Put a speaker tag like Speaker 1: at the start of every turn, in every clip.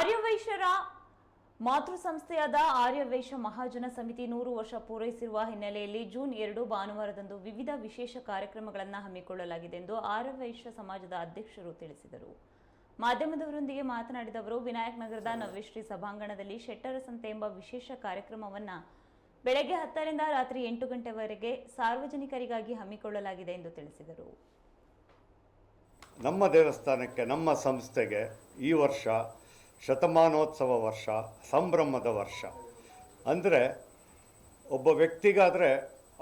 Speaker 1: ಆರ್ಯವೈಶ್ಯರ ಮಾತೃ ಸಂಸ್ಥೆಯಾದ ಆರ್ಯವೈಶ್ಯ ಮಹಾಜನ ಸಮಿತಿ ನೂರು ವರ್ಷ ಪೂರೈಸಿರುವ ಹಿನ್ನೆಲೆಯಲ್ಲಿ ಜೂನ್ ಎರಡು ಭಾನುವಾರದಂದು ವಿವಿಧ ವಿಶೇಷ ಕಾರ್ಯಕ್ರಮಗಳನ್ನು ಹಮ್ಮಿಕೊಳ್ಳಲಾಗಿದೆ ಎಂದು ಆರ್ಯವೈಶ್ಯ ಸಮಾಜದ ಅಧ್ಯಕ್ಷರು ತಿಳಿಸಿದರು. ಮಾಧ್ಯಮದವರೊಂದಿಗೆ ಮಾತನಾಡಿದ ಅವರು, ವಿನಾಯಕ್ ನಗರದ ನವ್ಯಶ್ರೀ ಸಭಾಂಗಣದಲ್ಲಿ ಶೆಟ್ಟರ ಸಂತೆ ಎಂಬ ವಿಶೇಷ ಕಾರ್ಯಕ್ರಮವನ್ನು ಬೆಳಗ್ಗೆ ಹತ್ತರಿಂದ ರಾತ್ರಿ ಎಂಟು ಗಂಟೆವರೆಗೆ ಸಾರ್ವಜನಿಕರಿಗಾಗಿ ಹಮ್ಮಿಕೊಳ್ಳಲಾಗಿದೆ ಎಂದು ತಿಳಿಸಿದರು.
Speaker 2: ನಮ್ಮ ದೇವಸ್ಥಾನಕ್ಕೆ, ನಮ್ಮ ಸಂಸ್ಥೆಗೆ ಈ ವರ್ಷ ಶತಮಾನೋತ್ಸವ ವರ್ಷ, ಸಂಭ್ರಮದ ವರ್ಷ. ಅಂದರೆ ಒಬ್ಬ ವ್ಯಕ್ತಿಗಾದರೆ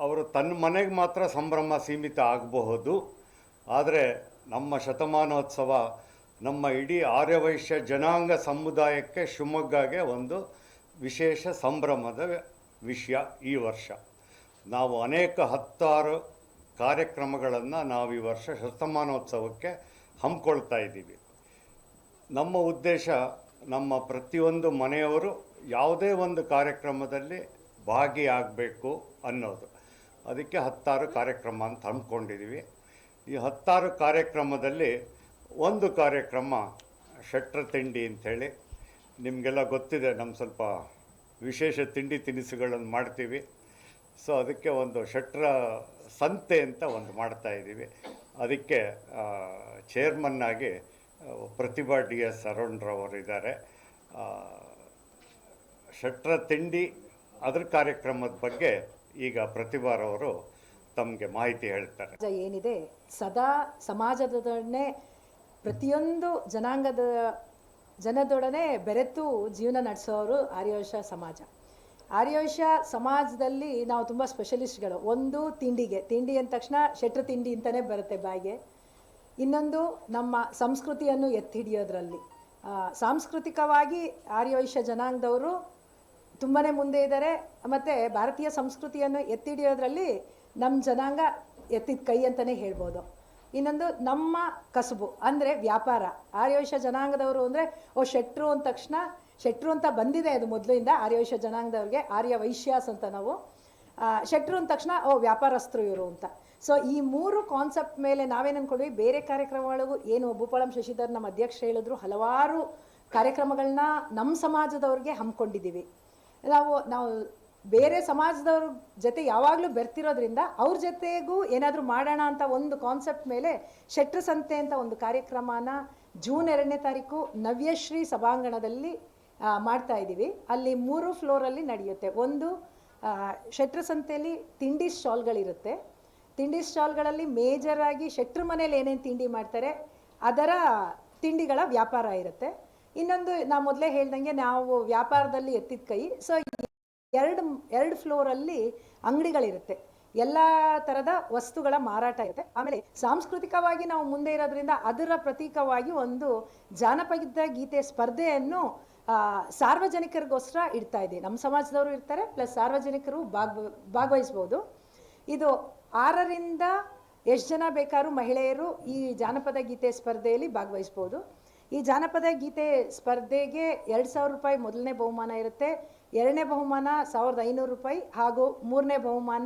Speaker 2: ಅವರು ತನ್ನ ಮನೆಗೆ ಮಾತ್ರ ಸಂಭ್ರಮ ಸೀಮಿತ ಆಗಬಹುದು, ಆದರೆ ನಮ್ಮ ಶತಮಾನೋತ್ಸವ ನಮ್ಮ ಇಡೀ ಆರ್ಯವೈಶ್ಯ ಜನಾಂಗ ಸಮುದಾಯಕ್ಕೆ ಶಿವಮೊಗ್ಗಗೆ ಒಂದು ವಿಶೇಷ ಸಂಭ್ರಮದ ವಿಷಯ ಈ ವರ್ಷ. ನಾವು ಅನೇಕ ಹತ್ತಾರು ಕಾರ್ಯಕ್ರಮಗಳನ್ನು ನಾವು ಈ ವರ್ಷ ಶತಮಾನೋತ್ಸವಕ್ಕೆ ಹಮ್ಮಿಕೊಳ್ತಾ ಇದ್ದೀವಿ. ನಮ್ಮ ಉದ್ದೇಶ ನಮ್ಮ ಪ್ರತಿಯೊಂದು ಮನೆಯವರು ಯಾವುದೇ ಒಂದು ಕಾರ್ಯಕ್ರಮದಲ್ಲಿ ಭಾಗಿಯಾಗಬೇಕು ಅನ್ನೋದು. ಅದಕ್ಕೆ ಹತ್ತಾರು ಕಾರ್ಯಕ್ರಮ ಅಂತ ಹಮ್ಮಿಕೊಂಡಿದ್ದೀವಿ ಈ ಹತ್ತಾರು ಕಾರ್ಯಕ್ರಮದಲ್ಲಿ ಒಂದು ಕಾರ್ಯಕ್ರಮ ಶೆಟ್ರ ತಿಂಡಿ ಅಂಥೇಳಿ. ನಿಮಗೆಲ್ಲ ಗೊತ್ತಿದೆ ನಮ್ಮ ಸ್ವಲ್ಪ ವಿಶೇಷ ತಿಂಡಿ ತಿನಿಸುಗಳನ್ನು ಮಾಡ್ತೀವಿ. ಸೊ, ಅದಕ್ಕೆ ಒಂದು ಶೆಟ್ರ ಸಂತೆ ಅಂತ ಒಂದು ಮಾಡ್ತಾ ಇದ್ದೀವಿ ಅದಕ್ಕೆ ಚೇರ್ಮನ್ನಾಗಿ ಪ್ರತಿಭಾ ಡಿ ಎಸ್ ಅರುಣ್ರವರು ಇದ್ದಾರೆ ಆ, ಶೆಟ್ರ ತಿಂಡಿ ಅದರ ಕಾರ್ಯಕ್ರಮದ ಬಗ್ಗೆ ಈಗ ಪ್ರತಿಭಾರವರು ತಮಗೆ ಮಾಹಿತಿ ಹೇಳ್ತಾರೆ.
Speaker 3: ಏನಿದೆ ಸದಾ ಸಮಾಜದೊಡನೆ ಪ್ರತಿಯೊಂದು ಜನಾಂಗದ ಜನದೊಡನೆ ಬೆರೆತು ಜೀವನ ನಡೆಸೋರು ಆರ್ಯವೈಶ್ಯ ಸಮಾಜ. ಆರ್ಯವೈಶ್ಯ ಸಮಾಜದಲ್ಲಿ ನಾವು ತುಂಬ ಸ್ಪೆಷಲಿಸ್ಟ್ಗಳು ಒಂದು ತಿಂಡಿಗೆ ತಿಂಡಿ ಅಂದ ತಕ್ಷಣ ಶೆಟ್ರ ತಿಂಡಿ ಅಂತಲೇ ಬರುತ್ತೆ ಬಾಯಿಗೆ. ಇನ್ನೊಂದು ನಮ್ಮ ಸಂಸ್ಕೃತಿಯನ್ನು ಎತ್ತಿ ಹಿಡಿಯೋದ್ರಲ್ಲಿ ಸಾಂಸ್ಕೃತಿಕವಾಗಿ ಆರ್ಯವೈಶ್ಯ ಜನಾಂಗದವರು ತುಂಬಾ ಮುಂದೆ ಇದ್ದಾರೆ. ಮತ್ತು ಭಾರತೀಯ ಸಂಸ್ಕೃತಿಯನ್ನು ಎತ್ತಿ ಹಿಡಿಯೋದ್ರಲ್ಲಿ ನಮ್ಮ ಜನಾಂಗ ಎತ್ತಿದ ಕೈ ಅಂತಲೇ ಹೇಳ್ಬೋದು. ಇನ್ನೊಂದು ನಮ್ಮ ಕಸುಬು, ಅಂದರೆ ವ್ಯಾಪಾರ. ಆರ್ಯವೈಶ್ಯ ಜನಾಂಗದವರು ಅಂದರೆ, ಓ, ಶೆಟ್ರು ಅಂದ ತಕ್ಷಣ, ಶೆಟ್ರು ಅಂತ ಬಂದಿದೆ ಅದು ಮೊದಲಿಂದ ಆರ್ಯವೈಶ್ಯ ಜನಾಂಗದವ್ರಿಗೆ ಆರ್ಯ ವೈಶ್ಯಾಸ್ ಅಂತ ನಾವು ಶೆಟ್ರು ಅಂದ ತಕ್ಷಣ, ಓ, ವ್ಯಾಪಾರಸ್ಥರು ಇವರು ಅಂತ. ಸೊ ಈ ಮೂರು ಕಾನ್ಸೆಪ್ಟ್ ಮೇಲೆ ನಾವೇನು ಅಂದ್ಕೊಂಡ್ವಿ ಬೇರೆ ಕಾರ್ಯಕ್ರಮಗಳಿಗೂ ಏನು ಭೂಪಾಳಂ ಶಶಿಧರ್ ನಮ್ಮ ಅಧ್ಯಕ್ಷ ಹೇಳಿದ್ರು, ಹಲವಾರು ಕಾರ್ಯಕ್ರಮಗಳನ್ನ ನಮ್ಮ ಸಮಾಜದವ್ರಿಗೆ ಹಮ್ಮಿಕೊಂಡಿದ್ದೀವಿ. ನಾವು ನಾವು ಬೇರೆ ಸಮಾಜದವ್ರ ಜೊತೆ ಯಾವಾಗಲೂ ಬೆರ್ತಿರೋದ್ರಿಂದ ಅವ್ರ ಜೊತೆಗೂ ಏನಾದರೂ ಮಾಡೋಣ ಅಂತ ಒಂದು ಕಾನ್ಸೆಪ್ಟ್ ಮೇಲೆ ಶೆಟ್ರ ಸಂತೆ ಅಂತ ಒಂದು ಕಾರ್ಯಕ್ರಮನ ಜೂನ್ ಎರಡನೇ ತಾರೀಕು ನವ್ಯಶ್ರೀ ಸಭಾಂಗಣದಲ್ಲಿ ಮಾಡ್ತಾ ಇದ್ದೀವಿ ಅಲ್ಲಿ ಮೂರು ಫ್ಲೋರಲ್ಲಿ ನಡೆಯುತ್ತೆ. ಒಂದು ಶೆಟ್ರ ಸಂತೆಯಲ್ಲಿ ತಿಂಡಿ ಸ್ಟಾಲ್ಗಳಿರುತ್ತೆ. ತಿಂಡಿ ಸ್ಟಾಲ್ಗಳಲ್ಲಿ ಮೇಜರ್ ಆಗಿ ಶೆಟ್ರ ಮನೇಲಿ ಏನೇನು ತಿಂಡಿ ಮಾಡ್ತಾರೆ, ಅದರ ತಿಂಡಿಗಳ ವ್ಯಾಪಾರ ಇರುತ್ತೆ. ಇನ್ನೊಂದು ನಾ ಮೊದಲೇ ಹೇಳ್ದಂಗೆ ನಾವು ವ್ಯಾಪಾರದಲ್ಲಿ ಎತ್ತಿದ ಕೈ ಸೊ ಎರಡು ಎರಡು ಫ್ಲೋರಲ್ಲಿ ಅಂಗಡಿಗಳಿರುತ್ತೆ. ಎಲ್ಲ ಥರದ ವಸ್ತುಗಳ ಮಾರಾಟ ಇರುತ್ತೆ. ಆಮೇಲೆ ಸಾಂಸ್ಕೃತಿಕವಾಗಿ ನಾವು ಮುಂದೆ ಇರೋದ್ರಿಂದ ಅದರ ಪ್ರತೀಕವಾಗಿ ಒಂದು ಜಾನಪದ ಗೀತೆ ಸ್ಪರ್ಧೆಯನ್ನು ಸಾರ್ವಜನಿಕರಿಗೋಸ್ಕರ ಇಡ್ತಾ ಇದೆ. ನಮ್ಮ ಸಮಾಜದವರು ಇರ್ತಾರೆ, ಪ್ಲಸ್ ಸಾರ್ವಜನಿಕರು ಭಾಗ, ಭಾಗವಹಿಸ್ಬೋದು. ಇದು ಆರರಿಂದ ಎಷ್ಟು ಜನ ಬೇಕಾದ್ರೂ ಮಹಿಳೆಯರು ಈ ಜಾನಪದ ಗೀತೆ ಸ್ಪರ್ಧೆಯಲ್ಲಿ ಭಾಗವಹಿಸ್ಬೋದು. ಈ ಜಾನಪದ ಗೀತೆ ಸ್ಪರ್ಧೆಗೆ ಎರಡು ಸಾವಿರ ರೂಪಾಯಿ ಮೊದಲನೇ ಬಹುಮಾನ ಇರುತ್ತೆ. ಎರಡನೇ ಬಹುಮಾನ ಸಾವಿರದ ಐನೂರು ರೂಪಾಯಿ ಹಾಗೂ ಮೂರನೇ ಬಹುಮಾನ